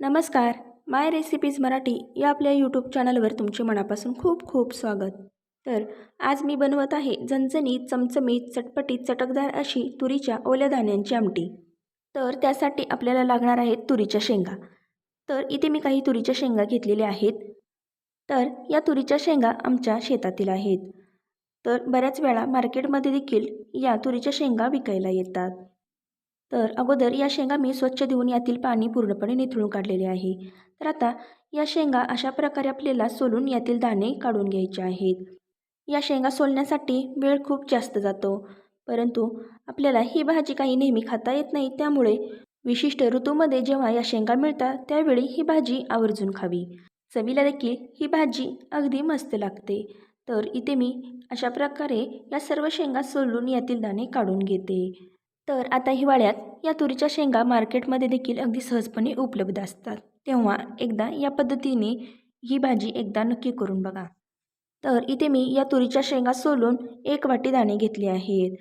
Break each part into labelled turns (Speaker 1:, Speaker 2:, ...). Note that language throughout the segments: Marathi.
Speaker 1: नमस्कार माय रेसिपीज मराठी या आपल्या यूट्यूब चॅनलवर तुमचे मनापासून खूप खूप स्वागत. तर आज मी बनवत आहे झणझणीत चमचमीत चटपटीत चटकदार अशी तुरीच्या ओल्या धान्यांची आमटी. तर त्यासाठी आपल्याला लागणार आहेत तुरीच्या शेंगा. तर इथे मी काही तुरीच्या शेंगा घेतलेल्या आहेत. तर या तुरीच्या शेंगा आमच्या शेतातील आहेत. तर बऱ्याच वेळा मार्केटमध्ये देखील या तुरीच्या शेंगा विकायला येतात. तर अगोदर या शेंगा मी स्वच्छ धुवून यातील पाणी पूर्णपणे निथळून काढलेले आहे. तर आता या शेंगा अशा प्रकारे आपल्याला सोलून यातील दाणे काढून घ्यायचे आहेत. या शेंगा सोलण्यासाठी वेळ खूप जास्त जातो. परंतु आपल्याला ही भाजी काही नेहमी खाता येत नाही त्यामुळे विशिष्ट ऋतूमध्ये जेव्हा या शेंगा मिळतात त्यावेळी ही भाजी आवर्जून खावी. चवीला देखील ही भाजी अगदी मस्त लागते. तर इथे मी अशा प्रकारे या सर्व शेंगा सोलून यातील दाणे काढून घेते. तर आता हिवाळ्यात या तुरीच्या शेंगा मार्केटमध्ये देखील अगदी सहजपणे उपलब्ध असतात. तेव्हा एकदा या पद्धतीने ही भाजी एकदा नक्की करून बघा. तर इथे मी या तुरीच्या शेंगा सोलून एक वाटी दाणे घेतले आहेत.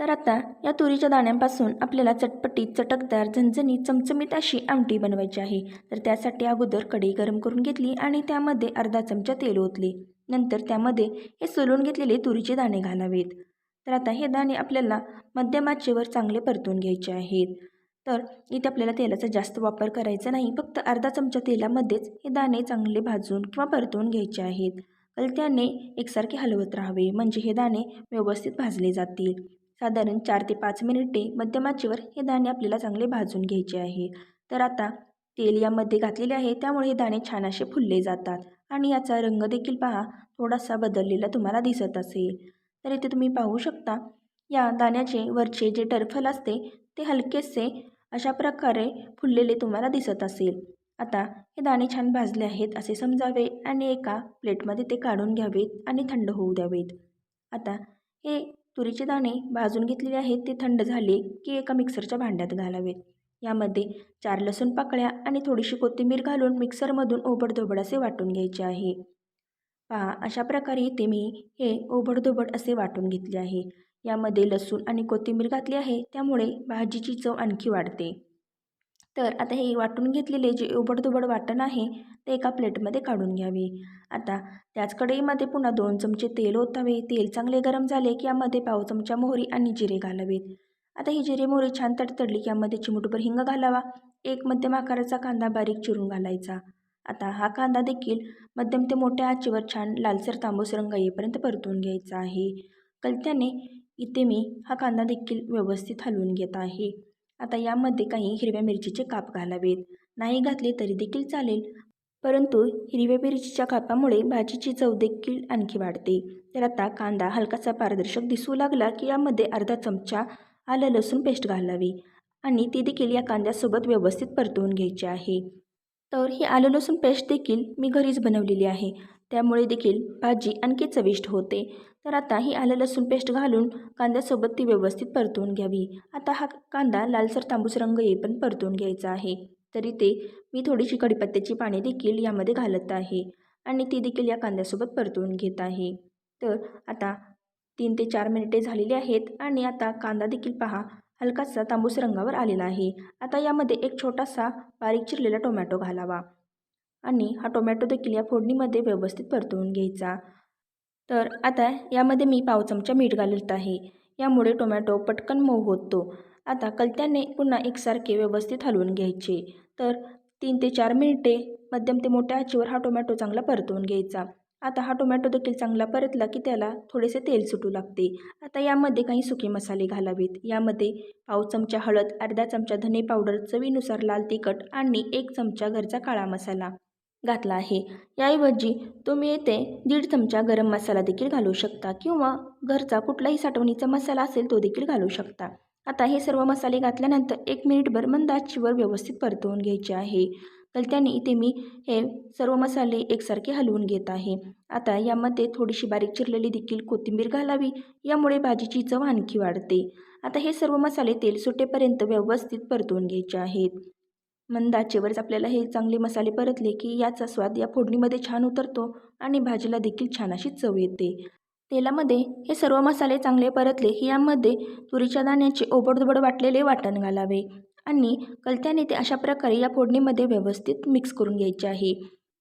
Speaker 1: तर आता या तुरीच्या दाण्यांपासून आपल्याला चटपटीत चटकदार झणझणी चमचमीत अशी आमटी बनवायची आहे. तर त्यासाठी अगोदर कढई गरम करून घेतली आणि त्यामध्ये अर्धा चमचा तेल ओतले. नंतर त्यामध्ये हे सोलून घेतलेले तुरीचे दाणे घालावेत. तर आता हे दाणे आपल्याला मध्यम आचेवर चांगले परतून घ्यायचे आहेत. तर इथे आपल्याला तेलाचा जास्त वापर करायचा नाही. फक्त अर्धा चमचा तेलामध्येच हे दाणे चांगले भाजून किंवा परतून घ्यायचे आहेत. कलत्याने एकसारखे हलवत राहावे. म्हणजे हे दाणे व्यवस्थित भाजले जातील. साधारण चार ते पाच मिनिटे मध्यम आचेवर हे दाणे आपल्याला चांगले भाजून घ्यायचे आहे तर आता तेल यामध्ये घातलेले आहे. त्यामुळे हे दाणे छान असे फुलले जातात. आणि याचा रंग देखील पहा. थोडासा बदललेला तुम्हाला दिसत असेल. तर इथे तुम्ही पाहू शकता. या दाण्याचे वरचे जे टरफल असते ते हलकेसे अशा प्रकारे फुललेले तुम्हाला दिसत असेल. आता हे दाणे छान भाजले आहेत असे समजावे आणि एका प्लेटमध्ये ते काढून घ्यावेत आणि थंड होऊ द्यावेत. आता हे तुरीचे दाणे भाजून घेतलेले आहेत ते थंड झाले की एका मिक्सरच्या भांड्यात घालावेत यामध्ये चार लसूण पाकळ्या आणि थोडीशी कोथिंबीर घालून मिक्सरमधून ओबडधोबड असे वाटून घ्यायचे आहे. पहा अशा प्रकारे इथे मी हे ओबडधोबड असे वाटून घेतले आहे. यामध्ये लसूण आणि कोथिंबीर घातली आहे त्यामुळे भाजीची चव आणखी वाढते. तर आता हे वाटून घेतलेले जे ओबडधोबड वाटण आहे ते एका प्लेटमध्ये काढून घ्यावे. आता त्याच कढईमध्ये पुन्हा दोन चमचे तेल ओतावे. तेल चांगले गरम झाले की यामध्ये पाव चमचा मोहरी आणि जिरे घालावेत. आता ही जिरे मोहरी छान तडतडली की यामध्ये चिमुटभर हिंग घालावा. एक मध्यम आकाराचा कांदा बारीक चिरून घालायचा. आता हा कांदा देखील मध्यम ते मोठ्या आचेवर छान लालसर तांबूस रंग येईपर्यंत परतून घ्यायचा आहे. कलत्याने इथे मी हा कांदा देखील व्यवस्थित हलवून घेत आहे. आता यामध्ये काही हिरव्या मिरचीचे काप घालावेत. नाही घातले तरी देखील चालेल. परंतु हिरव्या मिरचीच्या कापामुळे भाजीची चव देखील आणखी वाढते. तर आता कांदा हलकासा पारदर्शक दिसू लागला की यामध्ये अर्धा चमचा आलं लसूण पेस्ट घालावी आणि ती देखील या कांद्यासोबत व्यवस्थित परतवून घ्यायची आहे. तर ही आलं लसूण पेस्ट देखील मी घरीच बनवलेली आहे. त्यामुळे देखील भाजी आणखी चविष्ट होते. तर आता ही आलं लसूण पेस्ट घालून कांद्यासोबत ती व्यवस्थित परतवून घ्यावी. आता हा कांदा लालसर तांबूस रंग येईपर्यंत परतवून घ्यायचा आहे. तरी ते मी थोडीशी कढीपत्त्याची पाणी देखील यामध्ये घालत आहे आणि ती देखील या कांद्यासोबत परतवून घेत आहे. तर आता तीन ते चार मिनिटे झालेली आहेत आणि आता कांदा देखील पहा. हलकासा तांबूस रंगावर आलेला आहे. आता यामध्ये एक छोटासा बारीक चिरलेला टोमॅटो घालावा आणि हा टोमॅटो देखील या फोडणीमध्ये व्यवस्थित परतवून घ्यायचा. तर आता यामध्ये मी पाव चमचा मीठ घालत आहे. यामुळे टोमॅटो पटकन मऊ होतो. आता कलत्याने पुन्हा एकसारखे व्यवस्थित हलवून घ्यायचे. तर तीन ते चार मिनिटे मध्यम ते मोठ्या आचेवर हा टोमॅटो चांगला परतवून घ्यायचा. आता हा टोमॅटो देखील चांगला परतला की त्याला थोडेसे तेल सुटू लागते. आता यामध्ये काही सुके मसाले घालावेत. यामध्ये पाव चमचा हळद अर्धा चमचा धने पावडर चवीनुसार लाल तिखट आणि एक चमचा घरचा काळा मसाला घातला आहे. याऐवजी तुम्ही येथे दीड चमचा गरम मसाला देखील घालू शकता किंवा घरचा कुठलाही साठवणीचा मसाला असेल तो देखील घालू शकता. आता हे सर्व मसाले घातल्यानंतर एक मिनिटभर मंद आचेवर व्यवस्थित परतवून घ्यायचे आहे. तर त्याने इथे मी हे सर्व मसाले एकसारखे हलवून घेत आहे. आता यामध्ये थोडीशी बारीक चिरलेली देखील कोथिंबीर घालावी यामुळे भाजीची चव आणखी वाढते. आता हे सर्व मसाले तेल सुटेपर्यंत व्यवस्थित परतवून घ्यायचे आहेत. मंद आचेवरच आपल्याला हे चांगले मसाले परतले की याचा स्वाद या फोडणीमध्ये छान उतरतो आणि भाजीला देखील छान अशी चव येते. तेलामध्ये हे सर्व मसाले चांगले परतले की यामध्ये तुरीच्या दाण्याचे ओबडधोबड वाटलेले वाटण घालावे. आणि कलत्याने ते अशा प्रकारे या फोडणीमध्ये व्यवस्थित मिक्स करून घ्यायचे आहे.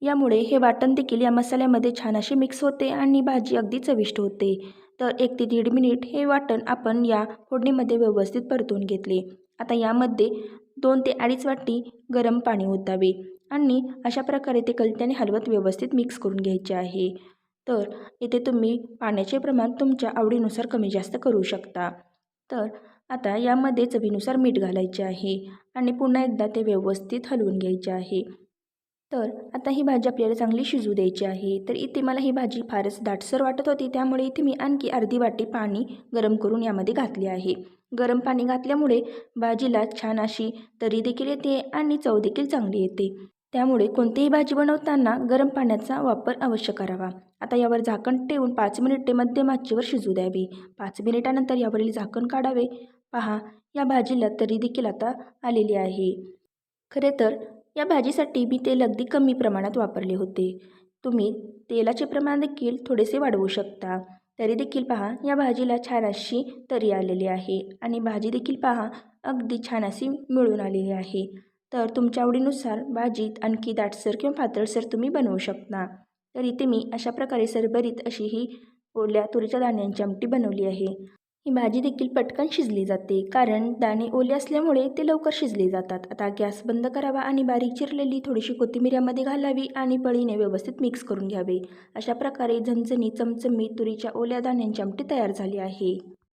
Speaker 1: यामुळे हे वाटण देखील या मसाल्यामध्ये छान असे मिक्स होते आणि भाजी अगदी चविष्ट होते. तर एक ते दीड मिनिट हे वाटण आपण या फोडणीमध्ये व्यवस्थित परतून घेतले. आता यामध्ये दोन ते अडीच वाटी गरम पाणी ओतावे आणि अशा प्रकारे ते कलत्याने हलवत व्यवस्थित मिक्स करून घ्यायचे आहे. तर येथे तुम्ही पाण्याचे प्रमाण तुमच्या आवडीनुसार कमी जास्त करू शकता. तर आता यामध्ये चवीनुसार मीठ घालायचे आहे आणि पुन्हा एकदा ते व्यवस्थित हलवून घ्यायचे आहे. तर आता ही भाजी आपल्याला चांगली शिजू द्यायची आहे. तर इथे मला ही भाजी फारच दाटसर वाटत होती त्यामुळे इथे मी आणखी अर्धी वाटी पाणी गरम करून यामध्ये घातले आहे. गरम पाणी घातल्यामुळे भाजीला छान अशी तरी देखील येते आणि चव देखील चांगली येते. त्यामुळे कोणतीही भाजी बनवताना गरम पाण्याचा वापर अवश्य करावा. आता यावर झाकण ठेवून पाच मिनिटे मध्यम आचेवर शिजू द्यावे. पाच मिनिटानंतर यावरील झाकण काढावे. पहा या भाजीला तरी देखील आता आलेली आहे. खरे तर या भाजीसाठी मी तेल अगदी कमी प्रमाणात वापरले होते. तुम्ही तेलाचे प्रमाण देखील थोडेसे वाढवू शकता. तरी देखील पहा या भाजीला छान अशी तरी आलेली आहे. आणि भाजी देखील पहा अगदी छान अशी मिळून आलेली आहे. तर तुमच्या आवडीनुसार भाजीत आणखी दाटसर किंवा पातळसर तुम्ही बनवू शकता. तर इथे मी अशा प्रकारे सरभरीत अशी ही ओल्या तुरीच्या दाण्यांची आमटी बनवली आहे. ही भाजी देखील पटकन शिजली जाते कारण दाणे ओले असल्यामुळे ते लवकर शिजले जातात. आता गॅस बंद करावा आणि बारीक चिरलेली थोडीशी कोथिंबीर यामध्ये घालावी आणि पळीने व्यवस्थित मिक्स करून घ्यावे. अशा प्रकारे झणझणी चमचमीत तुरीच्या ओल्या दाण्यांची आमटी तयार झाली आहे.